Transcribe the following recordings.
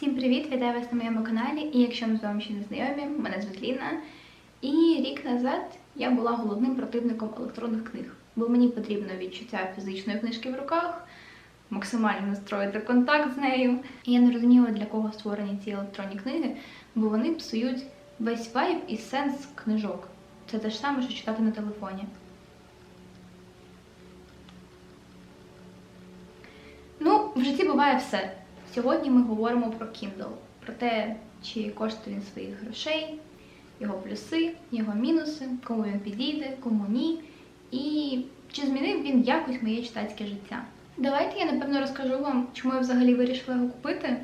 Всім привіт! Вітаю вас на моєму каналі. І якщо ми з вами ще не знайомі, мене звуть Ліна. І рік назад я була головним противником електронних книг, бо мені потрібно відчуття фізичної книжки в руках, максимально настроїти контакт з нею. І я не розуміла, для кого створені ці електронні книги, бо вони псують весь вайб і сенс книжок. Це те ж саме, що читати на телефоні. Ну, в житті буває все. Сьогодні ми говоримо про Kindle, про те, чи коштує він своїх грошей, його плюси, його мінуси, кому він підійде, кому ні, і чи змінив він якось моє читацьке життя. Давайте я напевно розкажу вам, чому я взагалі вирішила його купити.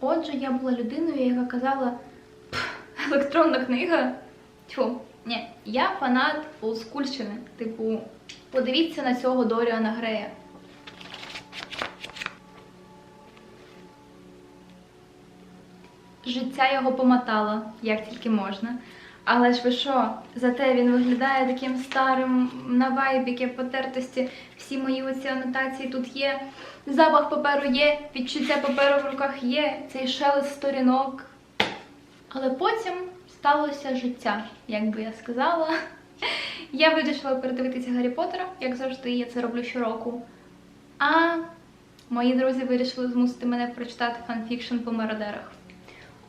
Отже, я була людиною, яка казала електронна книга. Тьфу, ні, я фанат олдскульщини. Типу, подивіться на цього Доріана Грея. Життя його помотало, як тільки можна. Але ж ви що, зате він виглядає таким старим на вайбіки, потертості. Всі мої оці анотації тут є. Запах паперу є, відчуття паперу в руках є, цей шелест сторінок. Але потім сталося життя, як би я сказала. Я вирішила передивитися Гаррі Поттера, як завжди, я це роблю щороку. А мої друзі вирішили змусити мене прочитати фанфікшн по мародерах.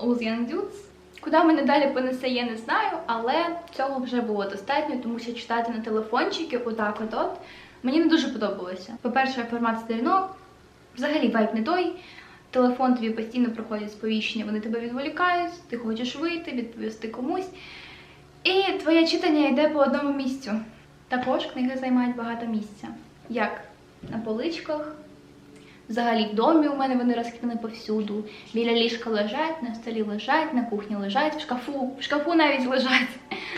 The Dudes. Куди мене далі понесе, я не знаю, але цього вже було достатньо, тому що читати на телефончики, отак от от, мені не дуже подобалося. По-перше, формат сторінок, взагалі вайб не той. Телефон тобі постійно проходять сповіщення, вони тебе відволікають, ти хочеш вийти, відповісти комусь. І твоє читання йде по одному місцю. Також книги займають багато місця. Як на поличках, Взагалі в домі у мене вони розкидані повсюду. Біля ліжка лежать, на столі лежать, на кухні лежать, в шкафу, в шкафу навіть лежать.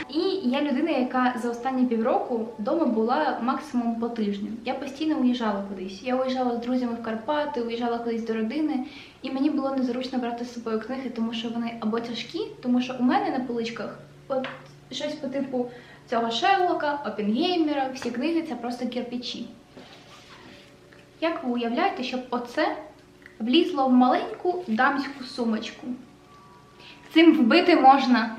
І я людина, яка за останні півроку вдома була максимум по тижню. Я постійно уїжджала кудись. Я уїжджала з друзями в Карпати, уїжджала кудись до родини, і мені було незручно брати з собою книги, тому що вони або тяжкі, тому що у мене на поличках от щось по типу цього Шерлока, Опінгеймера, всі книги це просто кирпичі. Як ви уявляєте, щоб оце влізло в маленьку дамську сумочку? Цим вбити можна.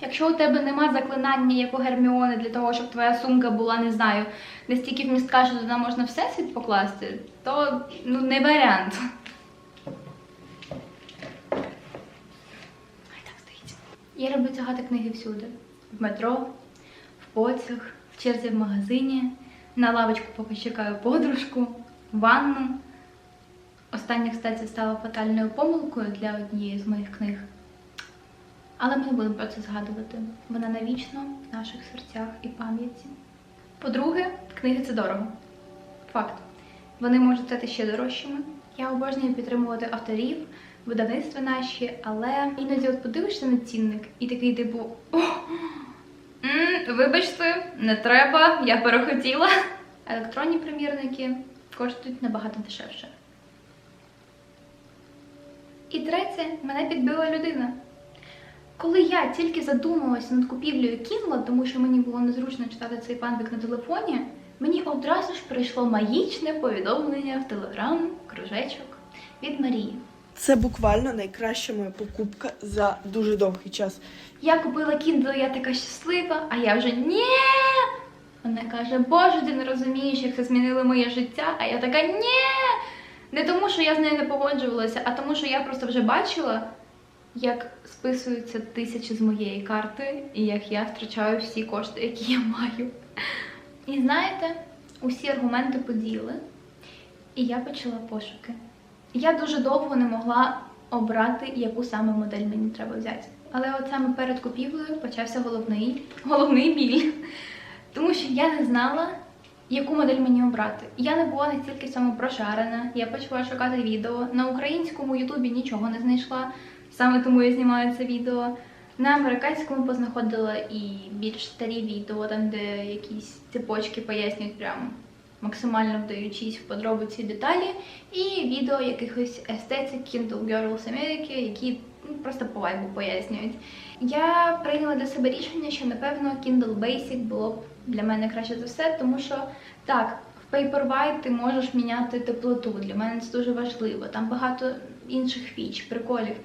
Якщо у тебе нема заклинання, як у Герміони, для того, щоб твоя сумка була, не знаю, настільки вмістка, що туди можна всесвіт покласти, то ну, не варіант. Ай, так стоїть. Я люблю тягати книги всюди: в метро, в потяг, в черзі в магазині. На лавочку поки чекаю подружку, ванну. Остання, кстати, стала фатальною помилкою для однієї з моїх книг. Але ми не будемо про це згадувати. Вона навічно в наших серцях і пам'яті. По-друге, книги це дорого. Факт. Вони можуть стати ще дорожчими. Я обожнюю підтримувати авторів, видавництва наші, але іноді от подивишся на цінник і такий типу. «О, М, Вибачте, не треба, я перехотіла. Електронні примірники коштують набагато дешевше. І третє, мене підбила людина. Коли я тільки задумалася над купівлею Kindle, тому що мені було незручно читати цей панбік на телефоні, мені одразу ж прийшло магічне повідомлення в телеграм, кружечок від Марії. Це буквально найкраща моя покупка за дуже довгий час. Я купила Kindle, я така щаслива, а я вже ні. Вона каже, Боже, ти не розумієш, як це змінило моє життя. А я така ні. Не тому, що я з нею не погоджувалася, а тому, що я просто вже бачила, як списуються тисячі з моєї карти, і як я втрачаю всі кошти, які я маю. І знаєте, усі аргументи поділи, і я почала пошуки. Я дуже довго не могла обрати, яку саме модель мені треба взяти. Але от саме перед купівлею почався головний, головний біль. Тому що я не знала, яку модель мені обрати. Я не була настільки в цьому прошарена. Я почала шукати відео. На українському Ютубі нічого не знайшла. Саме тому я знімаю це відео. На американському познаходила і більш старі відео, там, де якісь цепочки пояснюють прямо максимально вдаючись в подробиці деталі, і відео якихось естетик Kindle Girls Америки, які ну, просто по вайбу пояснюють. Я прийняла для себе рішення, що напевно Kindle Basic було б для мене краще за все, тому що так, в Paperwhite ти можеш міняти теплоту. Для мене це дуже важливо. Там багато інших фіч, приколів.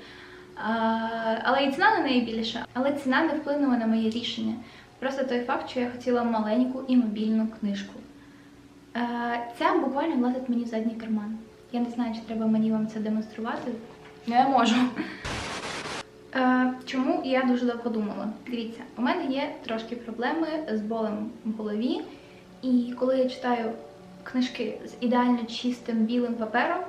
А, але і ціна на неї більша. Але ціна не вплинула на моє рішення. Просто той факт, що я хотіла маленьку і мобільну книжку. Е, Ця буквально влазить мені в задній карман. Я не знаю, чи треба мені вам це демонструвати. Ну, я можу. Е, Чому я дуже довго думала? Дивіться, у мене є трошки проблеми з болем в голові, і коли я читаю книжки з ідеально чистим білим папером,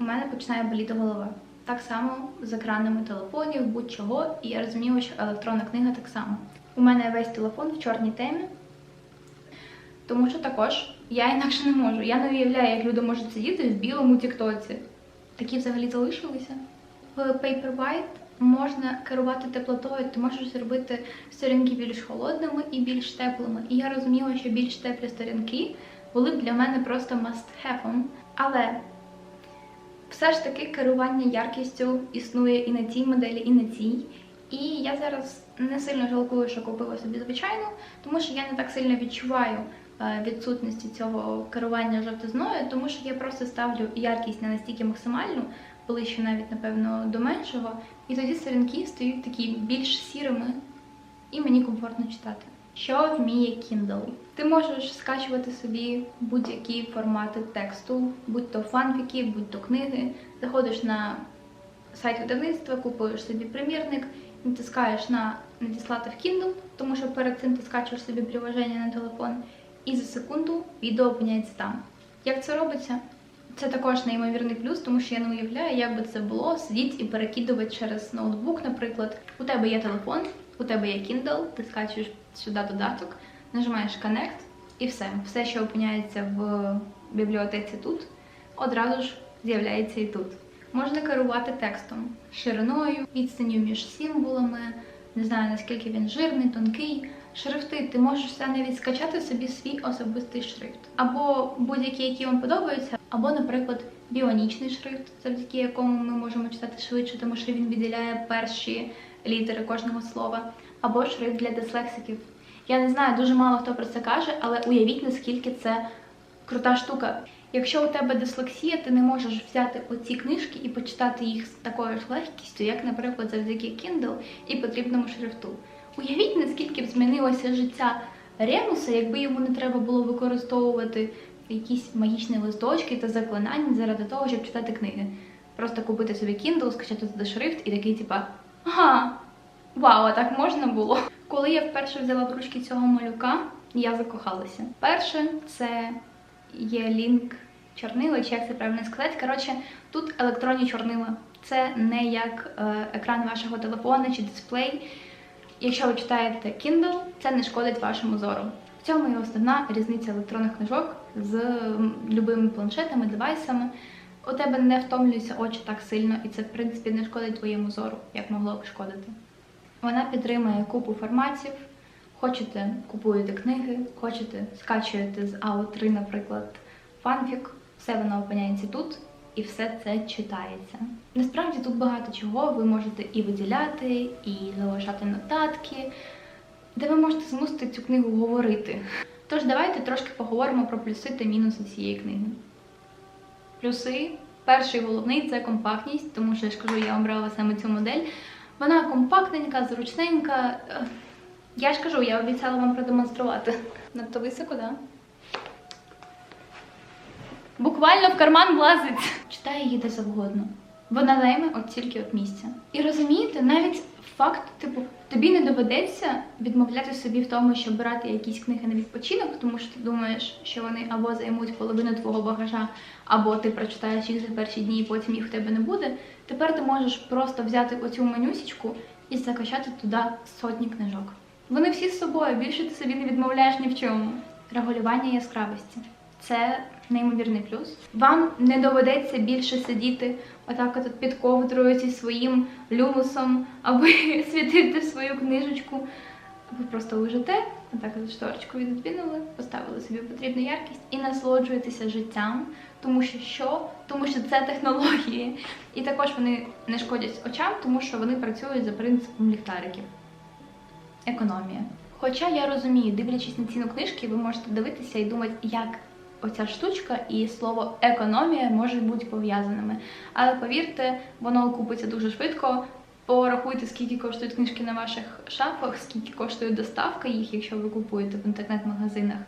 у мене починає боліти голова. Так само з екранами телефонів, будь-чого, і я розумію, що електронна книга так само. У мене весь телефон в чорній темі, тому що також я інакше не можу. Я не уявляю, як люди можуть сидіти в білому тіктоці. Такі взагалі залишилися. В Paperwhite можна керувати теплотою, ти можеш зробити сторінки більш холодними і більш теплими. І я розуміла, що більш теплі сторінки були б для мене просто must-have. Але все ж таки керування яркістю існує і на цій моделі, і на цій. І я зараз не сильно жалкую, що купила собі звичайну, тому що я не так сильно відчуваю відсутності цього керування жовтизною, тому що я просто ставлю яркість не настільки максимальну, ближче навіть, напевно, до меншого. І тоді сторінки стають такі більш сірими, і мені комфортно читати. Що вміє Kindle? Ти можеш скачувати собі будь-які формати тексту, будь то фанфіки, будь то книги. Заходиш на сайт видавництва, купуєш собі примірник, натискаєш на надіслати в Kindle, тому що перед цим ти скачуєш собі приложення на телефон, і за секунду відео опиняється там. Як це робиться? Це також неймовірний плюс, тому що я не уявляю, як би це було сидіти і перекидувати через ноутбук, наприклад. У тебе є телефон, у тебе є Kindle, ти скачуєш сюди додаток, нажимаєш Connect і все. Все, що опиняється в бібліотеці тут, одразу ж з'являється і тут. Можна керувати текстом, шириною, відстанню між символами, не знаю наскільки він жирний, тонкий. Шрифти, ти можеш все навіть скачати собі свій особистий шрифт. Або будь-які, які вам подобаються, або, наприклад, біонічний шрифт, завдяки якому ми можемо читати швидше, тому що він виділяє перші літери кожного слова, або шрифт для дислексиків. Я не знаю, дуже мало хто про це каже, але уявіть, наскільки це крута штука. Якщо у тебе дислексія, ти не можеш взяти оці книжки і почитати їх з такою ж легкістю, як, наприклад, завдяки Kindle і потрібному шрифту. Уявіть, наскільки б змінилося життя Ремуса, якби йому не треба було використовувати якісь магічні листочки та заклинання заради того, щоб читати книги. Просто купити собі Kindle, скачати туди шрифт і такий, типа, ага, вау, а так можна було. Коли я вперше взяла в ручки цього малюка, я закохалася. Перше, це є лінк чорнила, чи як це правильно сказати. Коротше, тут електронні чорнила. Це не як е, екран вашого телефона чи дисплей. Якщо ви читаєте Kindle, це не шкодить вашому зору. В цьому і основна різниця електронних книжок з любими планшетами, девайсами. У тебе не втомлюються очі так сильно, і це, в принципі, не шкодить твоєму зору, як могло б шкодити. Вона підтримує купу форматів. Хочете, купуєте книги, хочете, скачуєте з АО3, наприклад, фанфік, все воно опиняється тут, і все це читається. Насправді тут багато чого ви можете і виділяти, і залишати нотатки, де ви можете змусити цю книгу говорити. Тож давайте трошки поговоримо про плюси та мінуси цієї книги. Плюси. Перший головний це компактність, тому що я ж кажу, я обрала саме цю модель. Вона компактненька, зручненька. Я ж кажу, я обіцяла вам продемонструвати. Надто високо, да? Буквально в карман влазить. Читай її де завгодно. Вона займе от тільки от місця. І розумієте, навіть факт, типу, тобі не доведеться відмовляти собі в тому, щоб брати якісь книги на відпочинок, тому що ти думаєш, що вони або займуть половину твого багажа, або ти прочитаєш їх за перші дні, і потім їх в тебе не буде. Тепер ти можеш просто взяти оцю менюсічку і закачати туди сотні книжок. Вони всі з собою, більше ти собі не відмовляєш ні в чому. Регулювання яскравості. Це неймовірний плюс. Вам не доведеться більше сидіти отак от під ковдрою зі своїм люмусом, аби світити свою книжечку. Ви просто лежите, отак от шторочку віддвинули, поставили собі потрібну яркість і насолоджуєтеся життям, тому що що? Тому що це технології. І також вони не шкодять очам, тому що вони працюють за принципом ліхтариків. Економія. Хоча я розумію, дивлячись на ціну книжки, ви можете дивитися і думати, як оця штучка і слово економія можуть бути пов'язаними. Але повірте, воно окупиться дуже швидко. Порахуйте, скільки коштують книжки на ваших шафах, скільки коштує доставка їх, якщо ви купуєте в інтернет-магазинах.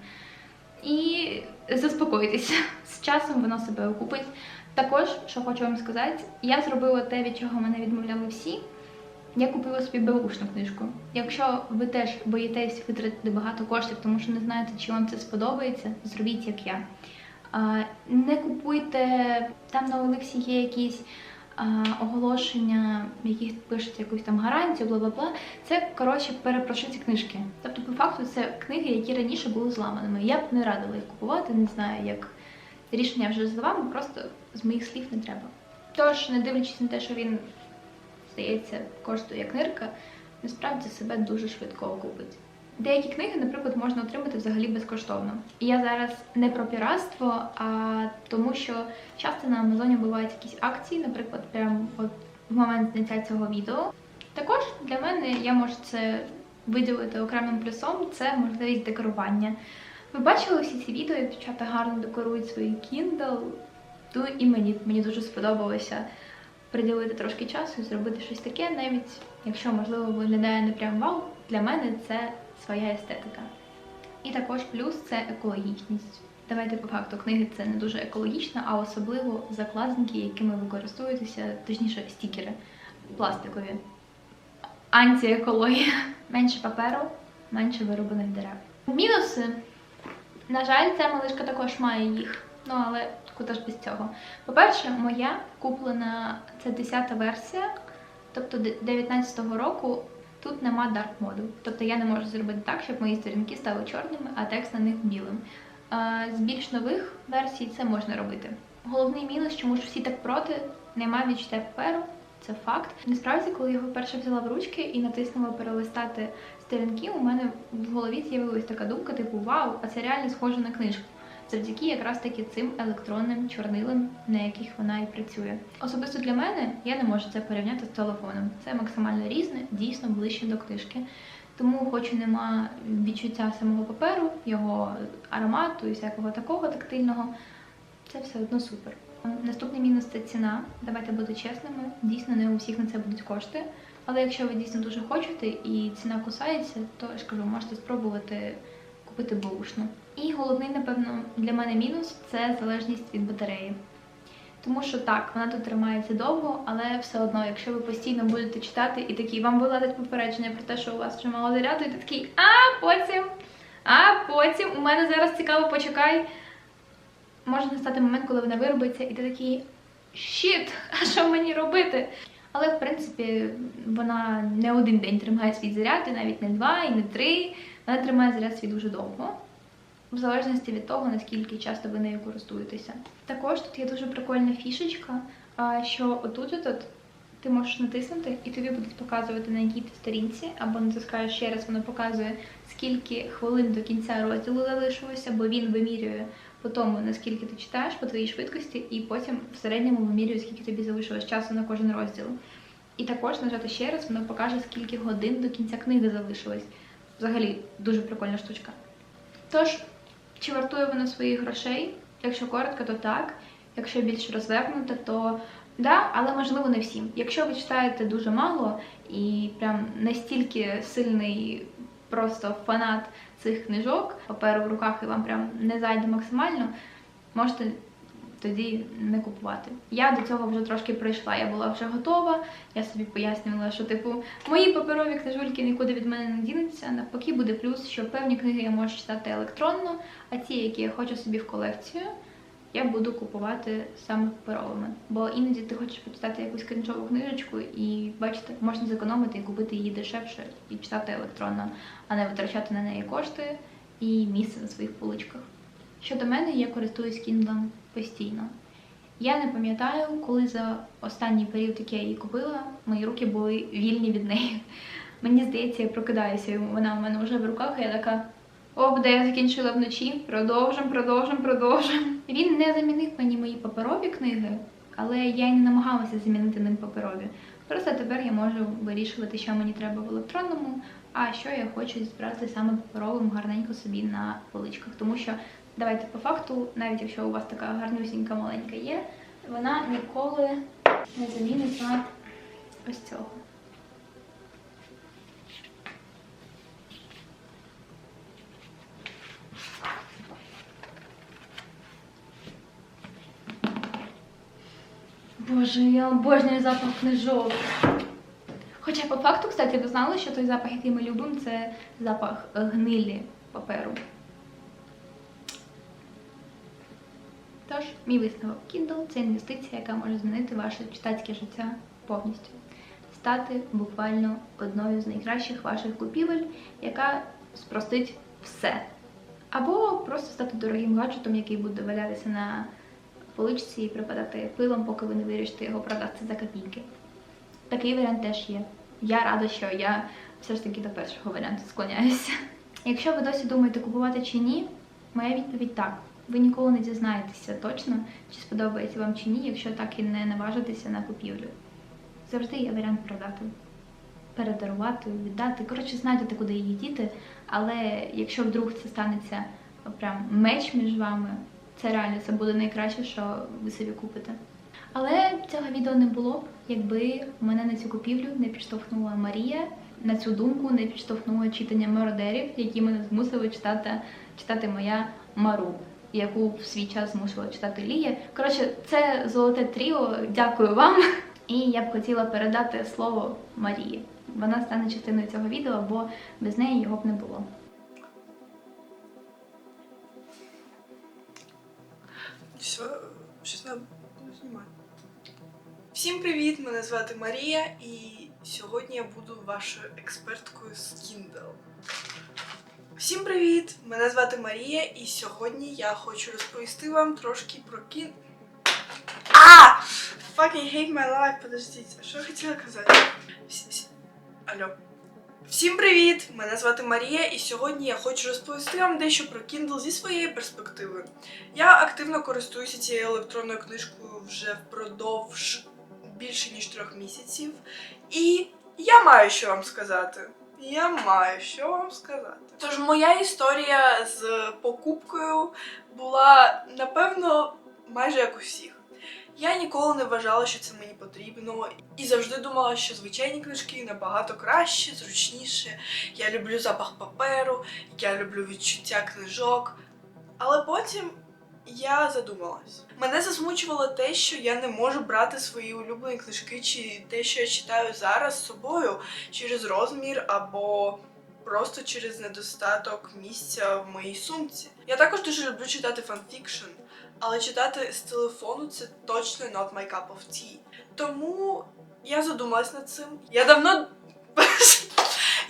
І заспокойтеся, з часом воно себе окупить. Також, що хочу вам сказати, я зробила те, від чого мене відмовляли всі. Я купила собі беушну книжку. Якщо ви теж боїтесь витратити багато коштів, тому що не знаєте, чи вам це сподобається, зробіть як я. Не купуйте, там на Олексі є якісь оголошення, яких пишуть якусь там гарантію, бла бла бла. Це коротше перепрошиті книжки. Тобто, по факту, це книги, які раніше були зламаними. Я б не радила їх купувати, не знаю, як рішення вже за вами, просто з моїх слів не треба. Тож, не дивлячись на те, що він здається, коштує як нирка, насправді себе дуже швидко окупить. Деякі книги, наприклад, можна отримати взагалі безкоштовно. І я зараз не про піратство, а тому, що часто на Амазоні бувають якісь акції, наприклад, прямо в момент зняття цього відео. Також для мене я можу це виділити окремим плюсом, це можливість декорування. Ви бачили всі ці відео, як дівчата гарно декорують свої Kindle, то і мені, мені дуже сподобалося приділити трошки часу і зробити щось таке, навіть якщо, можливо, виглядає не прям вау, для мене це своя естетика. І також плюс це екологічність. Давайте по факту книги це не дуже екологічно, а особливо закладники, якими ви користуєтеся, точніше, стікери пластикові. Антиекологія. Менше паперу, менше вироблених дерев. Мінуси. На жаль, ця малишка також має їх. Ну, але куди ж без цього? По-перше, моя куплена це 10-та версія, тобто 19-го року. Тут нема дарк моду. Тобто я не можу зробити так, щоб мої сторінки стали чорними, а текст на них білим. З більш нових версій це можна робити. Головний мінус, чому ж всі так проти, немає відчуття паперу, це факт. Насправді, коли я його вперше взяла в ручки і натиснула перелистати сторінки, у мене в голові з'явилась така думка, типу Вау, а це реально схоже на книжку. Завдяки якраз таки цим електронним чорнилам, на яких вона і працює. Особисто для мене я не можу це порівняти з телефоном. Це максимально різне, дійсно ближче до книжки. Тому, хоч і нема відчуття самого паперу, його аромату і всякого такого тактильного, це все одно супер. Наступний мінус це ціна. Давайте бути чесними. Дійсно, не у всіх на це будуть кошти. Але якщо ви дійсно дуже хочете і ціна кусається, то я ж кажу, можете спробувати купити бушну. І головний, напевно, для мене мінус це залежність від батареї. Тому що так, вона тут тримається довго, але все одно, якщо ви постійно будете читати і такі, вам вилазить попередження про те, що у вас вже мало заряду, і ти такий, а потім, а потім, у мене зараз цікаво, почекай. Може настати момент, коли вона виробиться, і ти такий щіт, а що мені робити? Але в принципі вона не один день тримає свій заряд, і навіть не два, і не три. Вона тримає заряд свій дуже довго, в залежності від того, наскільки часто ви нею користуєтеся. Також тут є дуже прикольна фішечка, що отут от ти можеш натиснути, і тобі будуть показувати на якій ти сторінці, або натискаєш ще раз, воно показує, скільки хвилин до кінця розділу залишилося, бо він вимірює по тому, наскільки ти читаєш, по твоїй швидкості, і потім в середньому вимірює, скільки тобі залишилось часу на кожен розділ. І також нажати ще раз, воно покаже, скільки годин до кінця книги залишилось. Взагалі дуже прикольна штучка. Тож, чи вартує воно своїх грошей? Якщо коротко, то так. Якщо більш розвернуто, то да, але можливо не всім. Якщо ви читаєте дуже мало і прям настільки сильний просто фанат цих книжок, паперу в руках і вам прям не зайде максимально, можете тоді не купувати. Я до цього вже трошки прийшла, я була вже готова. Я собі пояснювала, що типу мої паперові книжульки нікуди від мене не дінуться. Навпаки, буде плюс, що певні книги я можу читати електронно, а ті, які я хочу собі в колекцію, я буду купувати саме паперовими. Бо іноді ти хочеш почитати якусь крінжову книжечку і бачите, можна зекономити і купити її дешевше і читати електронно, а не витрачати на неї кошти і місце на своїх поличках. Щодо мене, я користуюсь Kindle постійно. Я не пам'ятаю, коли за останній період, який я її купила, мої руки були вільні від неї. Мені здається, я прокидаюся, і вона у мене вже в руках, і я така. Оп, де я закінчила вночі. Продовжимо, продовжимо, продовжимо. Він не замінив мені мої паперові книги, але я й не намагалася замінити ним паперові. Просто тепер я можу вирішувати, що мені треба в електронному, а що я хочу збирати саме паперовим гарненько собі на поличках. Тому що давайте по факту, навіть якщо у вас така гарнюсінька маленька є, вона ніколи не замінить на ось цього. Боже, я обожнюю запах книжок. Хоча по факту, кстати, ви знали, що той запах, який ми любимо, це запах е, гнилі паперу. Тож, мій висновок Kindle це інвестиція, яка може змінити ваше читацьке життя повністю. Стати буквально одною з найкращих ваших купівель, яка спростить все. Або просто стати дорогим гаджетом, який буде валятися на поличці і припадати пилом, поки ви не вирішите його продати за копійки. Такий варіант теж є. Я рада, що я все ж таки до першого варіанту склоняюся. Якщо ви досі думаєте, купувати чи ні, моя відповідь так. Ви ніколи не дізнаєтеся точно, чи сподобається вам чи ні, якщо так і не наважитеся на купівлю. Завжди є варіант продати, передарувати, віддати. Коротше, знайдете, куди її діти, але якщо вдруг це станеться прям меч між вами, це реально це буде найкраще, що ви собі купите. Але цього відео не було б, якби мене на цю купівлю не підштовхнула Марія, на цю думку не підштовхнула читання мародерів, які мене змусили читати, читати моя Мару, яку в свій час змусила читати Лія. Коротше, це золоте тріо. Дякую вам. І я б хотіла передати слово Марії. Вона стане частиною цього відео, бо без неї його б не було. Щось знімати. Всім привіт! Мене звати Марія, і сьогодні я буду вашою експерткою з Kindle. Всім привіт! Мене звати Марія, і сьогодні я хочу розповісти вам трошки про кін. А! Fucking hate my life, подождіть, що я хотіла казати? Алло. Всім привіт! Мене звати Марія, і сьогодні я хочу розповісти вам дещо про Kindle зі своєї перспективи. Я активно користуюся цією електронною книжкою вже впродовж більше ніж трьох місяців. І я маю що вам сказати. Я маю що вам сказати. Тож моя історія з покупкою була, напевно, майже як у всіх. Я ніколи не вважала, що це мені потрібно, і завжди думала, що звичайні книжки набагато краще, зручніше. Я люблю запах паперу, я люблю відчуття книжок. Але потім я задумалась. Мене засмучувало те, що я не можу брати свої улюблені книжки, чи те, що я читаю зараз з собою через розмір або просто через недостаток місця в моїй сумці. Я також дуже люблю читати фанфікшн, але читати з телефону це точно not my cup of tea. Тому я задумалась над цим. Я давно.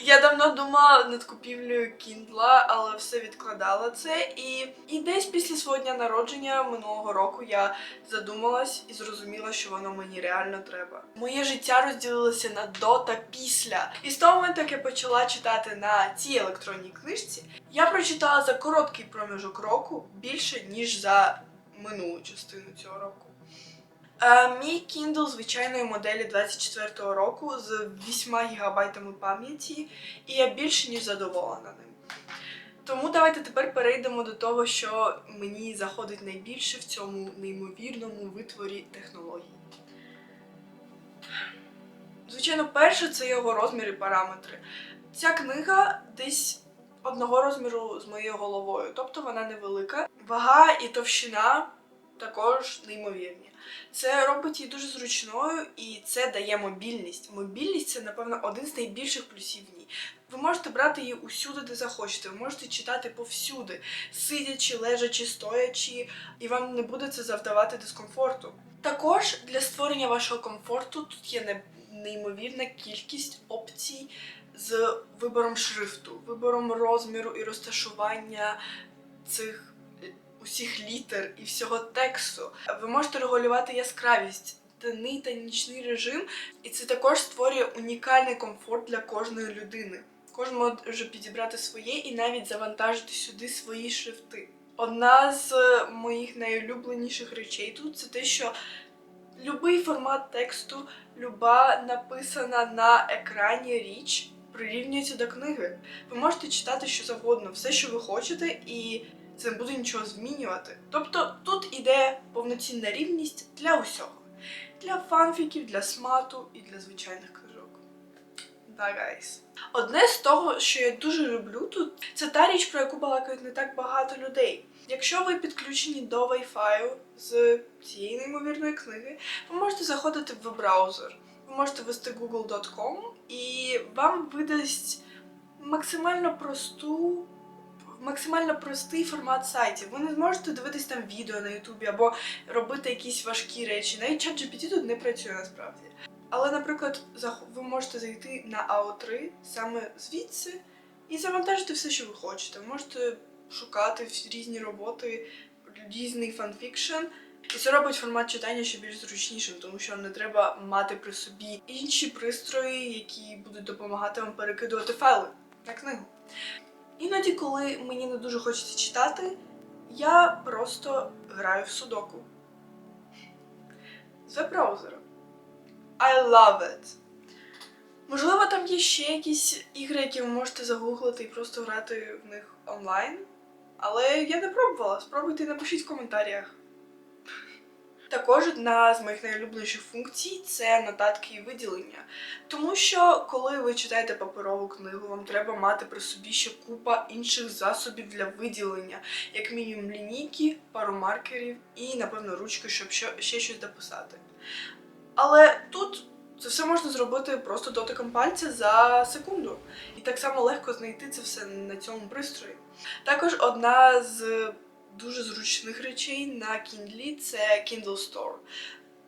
Я давно думала над купівлею Кіндла, але все відкладала це. І, і десь після свого дня народження минулого року я задумалась і зрозуміла, що воно мені реально треба. Моє життя розділилося на до та після. І з того моменту, як я почала читати на цій електронній книжці, я прочитала за короткий проміжок року більше, ніж за минулу частину цього року. Е, мій Kindle звичайної моделі 24-го року з 8 гігабайтами пам'яті, і я більше ніж задоволена ним. Тому давайте тепер перейдемо до того, що мені заходить найбільше в цьому неймовірному витворі технологій. Звичайно, перше це його розмір і параметри. Ця книга десь одного розміру з моєю головою, тобто вона невелика. Вага і товщина також неймовірні. Це робить її дуже зручною і це дає мобільність. Мобільність це, напевно, один з найбільших плюсів в ній. Ви можете брати її усюди, де захочете. Ви можете читати повсюди, сидячи, лежачи, стоячи, і вам не буде це завдавати дискомфорту. Також для створення вашого комфорту тут є неймовірна кількість опцій з вибором шрифту, вибором розміру і розташування цих усіх літер і всього тексту. Ви можете регулювати яскравість, денний та нічний режим, і це також створює унікальний комфорт для кожної людини. Кожен може підібрати своє і навіть завантажити сюди свої шрифти. Одна з е, моїх найулюбленіших речей тут це те, що любий формат тексту, люба написана на екрані річ прирівнюється до книги. Ви можете читати що завгодно, все, що ви хочете, і це не буде нічого змінювати. Тобто тут іде повноцінна рівність для усього. Для фанфіків, для смату і для звичайних книжок. Да, гайс. Одне з того, що я дуже люблю тут, це та річ, про яку балакають не так багато людей. Якщо ви підключені до Wi-Fi з цієї неймовірної книги, ви можете заходити в браузер. Ви можете ввести google.com і вам видасть максимально просту. Максимально простий формат сайтів. Ви не зможете дивитись там відео на Ютубі або робити якісь важкі речі. Навіть ChatGPT тут не працює насправді. Але, наприклад, ви можете зайти на AO3 саме звідси і завантажити все, що ви хочете. Ви можете шукати різні роботи, різний фанфікшн. І це робить формат читання ще більш зручнішим, тому що не треба мати при собі інші пристрої, які будуть допомагати вам перекидувати файли на книгу. Іноді, коли мені не дуже хочеться читати, я просто граю в судоку. З веб-браузера. I love it. Можливо, там є ще якісь ігри, які ви можете загуглити і просто грати в них онлайн. Але я не пробувала. Спробуйте і напишіть в коментарях. Також одна з моїх найулюбленіших функцій це нотатки і виділення. Тому що коли ви читаєте паперову книгу, вам треба мати при собі ще купа інших засобів для виділення, як мінімум лінійки, пару маркерів і, напевно, ручки, щоб ще, щось дописати. Але тут це все можна зробити просто дотиком пальця за секунду. І так само легко знайти це все на цьому пристрої. Також одна з дуже зручних речей на Kindle це Kindle Store.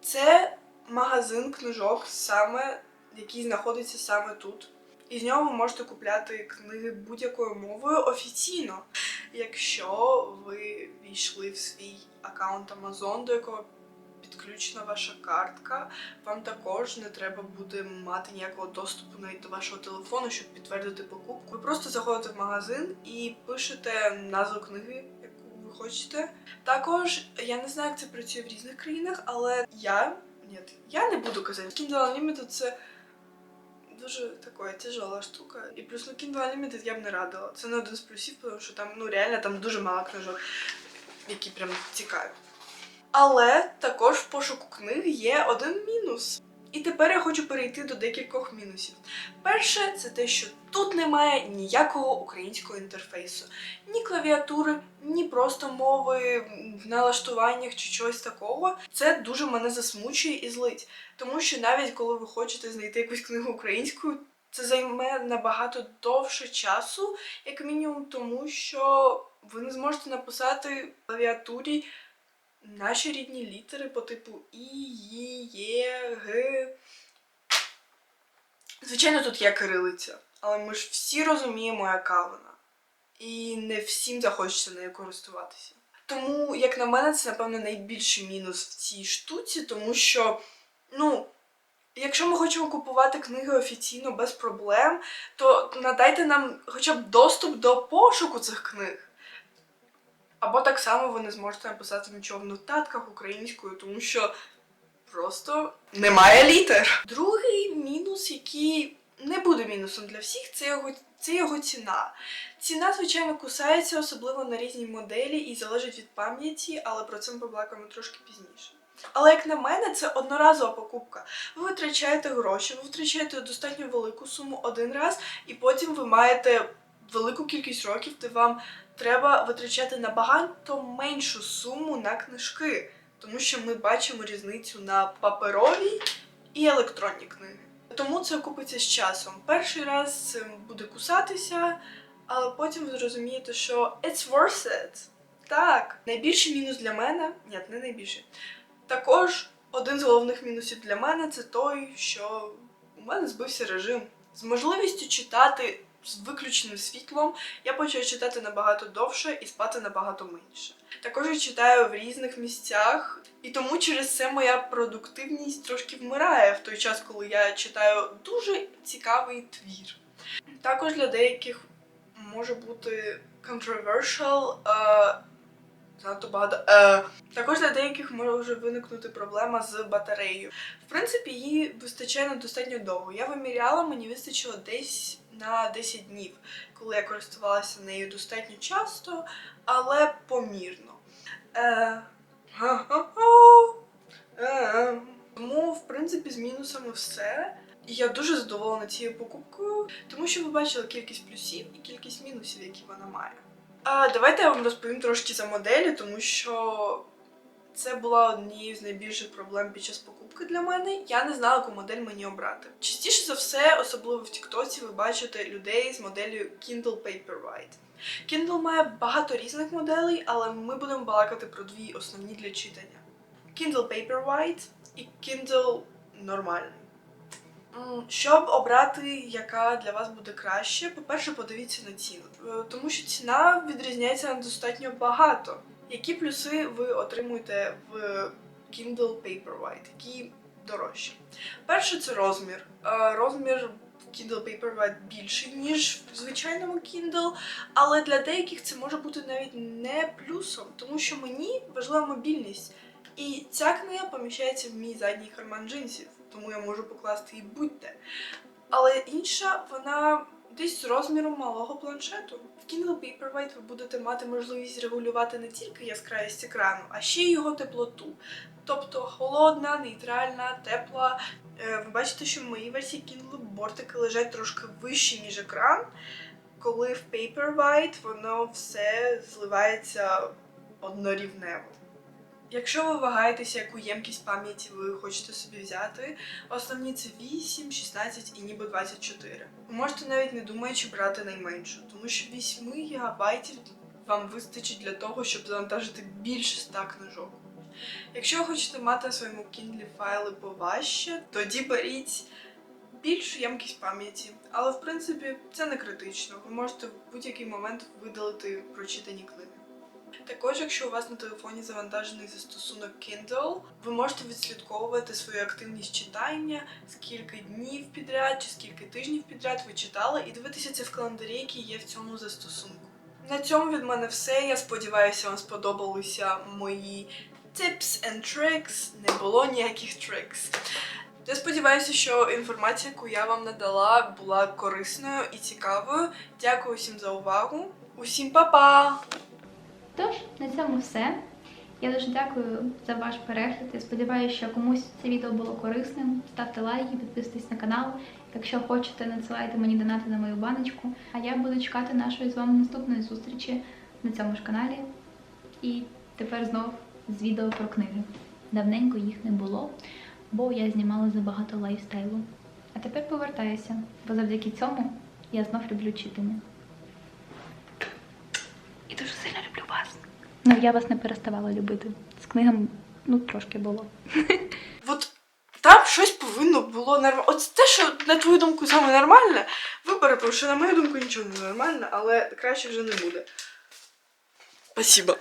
Це магазин книжок, саме, який знаходиться саме тут. І з нього ви можете купляти книги будь-якою мовою офіційно, якщо ви війшли в свій аккаунт Amazon, до якого підключена ваша картка, вам також не треба буде мати ніякого доступу навіть до вашого телефону, щоб підтвердити покупку. Ви просто заходите в магазин і пишете назву книги, хочете. Також я не знаю, як це працює в різних країнах, але я ні, я не буду казати. Kindle Unlimited це дуже така тяжела штука. І плюс на Kindle Unlimited я б не радила. Це не один з плюсів, тому що там ну реально там дуже мало книжок, які прям цікаві. Але також в пошуку книг є один мінус. І тепер я хочу перейти до декількох мінусів. Перше, це те, що тут немає ніякого українського інтерфейсу, ні клавіатури, ні просто мови в налаштуваннях чи чогось такого. Це дуже мене засмучує і злить. Тому що навіть коли ви хочете знайти якусь книгу українською, це займе набагато довше часу, як мінімум, тому що ви не зможете написати клавіатурі наші рідні літери по типу І, Ї, Є, Г. Звичайно, тут є кирилиця, але ми ж всі розуміємо, яка вона. І не всім захочеться нею користуватися. Тому, як на мене, це, напевно, найбільший мінус в цій штуці, тому що, ну, якщо ми хочемо купувати книги офіційно без проблем, то надайте нам хоча б доступ до пошуку цих книг. Або так само ви не зможете написати нічого в нотатках українською, тому що просто немає літер. Другий мінус, який не буде мінусом для всіх, це його, це його ціна. Ціна, звичайно, кусається, особливо на різні моделі і залежить від пам'яті, але про це ми побалакаємо трошки пізніше. Але як на мене, це одноразова покупка. Ви витрачаєте гроші, ви витрачаєте достатньо велику суму один раз, і потім ви маєте велику кількість років, де вам треба витрачати набагато меншу суму на книжки, тому що ми бачимо різницю на паперові і електронні книги. Тому це купиться з часом. Перший раз це буде кусатися, але потім ви зрозумієте, що it's worth it. Так, найбільший мінус для мене, ні, не найбільший. Також один з головних мінусів для мене це той, що у мене збився режим. З можливістю читати з виключеним світлом я почала читати набагато довше і спати набагато менше. Також я читаю в різних місцях, і тому через це моя продуктивність трошки вмирає в той час, коли я читаю дуже цікавий твір. Також для деяких може бути controversial, е, занадто багато. Е, також для деяких може виникнути проблема з батареєю. В принципі, її вистачає на достатньо довго. Я виміряла, мені вистачило десь на 10 днів, коли я користувалася нею достатньо часто, але помірно. Е. Е, Тому, в принципі, з мінусами все. І я дуже задоволена цією покупкою, тому що ви бачили кількість плюсів і кількість мінусів, які вона має. А, давайте я вам розповім трошки за моделі, тому що це була однією з найбільших проблем під час покупки для мене. Я не знала, яку модель мені обрати. Частіше за все, особливо в Тіктоці, ви бачите людей з моделлю Kindle Paperwhite. Kindle має багато різних моделей, але ми будемо балакати про дві основні для читання: Kindle Paperwhite і Kindle нормальний. Щоб обрати, яка для вас буде краще, по-перше, подивіться на ціну, Е, тому що ціна відрізняється достатньо багато. Які плюси ви отримуєте в Kindle Paperwhite, які дорожчі? Перше це розмір. Е, Розмір Kindle Paperwhite більший, ніж в звичайному Kindle, але для деяких це може бути навіть не плюсом, тому що мені важлива мобільність. І ця книга поміщається в мій задній карман джинсів, тому я можу покласти її будь-де. Але інша, вона десь з розміром малого планшету. В Kindle Paperwhite ви будете мати можливість регулювати не тільки яскравість екрану, а ще й його теплоту. Тобто холодна, нейтральна, тепла. Е, Ви бачите, що в моїй версії Kindle бортики лежать трошки вище, ніж екран, коли в Paperwhite воно все зливається однорівнево. Якщо ви вагаєтеся, яку ємкість пам'яті ви хочете собі взяти, основні це 8, 16 і ніби 24. Ви можете навіть не думаючи брати найменшу, тому що 8 ГБ вам вистачить для того, щоб завантажити більше 100 книжок. Якщо ви хочете мати своєму Kindle файли поважче, тоді беріть більшу ємкість пам'яті. Але в принципі це не критично. Ви можете в будь-який момент видалити прочитані книги. Також, якщо у вас на телефоні завантажений застосунок Kindle, ви можете відслідковувати свою активність читання, скільки днів підряд чи скільки тижнів підряд ви читали, і дивитися це в календарі, який є в цьому застосунку. На цьому від мене все. Я сподіваюся, вам сподобалися мої tips and tricks. Не було ніяких tricks. Я сподіваюся, що інформація, яку я вам надала, була корисною і цікавою. Дякую всім за увагу. Усім па-па! Тож, на цьому все. Я дуже дякую за ваш перегляд. Я сподіваюся, що комусь це відео було корисним. Ставте лайки, підписуйтесь на канал. Якщо хочете, надсилайте мені донати на мою баночку. А я буду чекати нашої з вами наступної зустрічі на цьому ж каналі. І тепер знов з відео про книги. Давненько їх не було, бо я знімала забагато лайфстайлу. А тепер повертаюся, бо завдяки цьому я знов люблю читання. І дуже сильно. Ну, я вас не переставала любити. З книгами, ну, трошки було. От там щось повинно було нормально. От те, що на твою думку саме нормальне, вибери, тому що на мою думку нічого не нормальне, але краще вже не буде. Спасибо.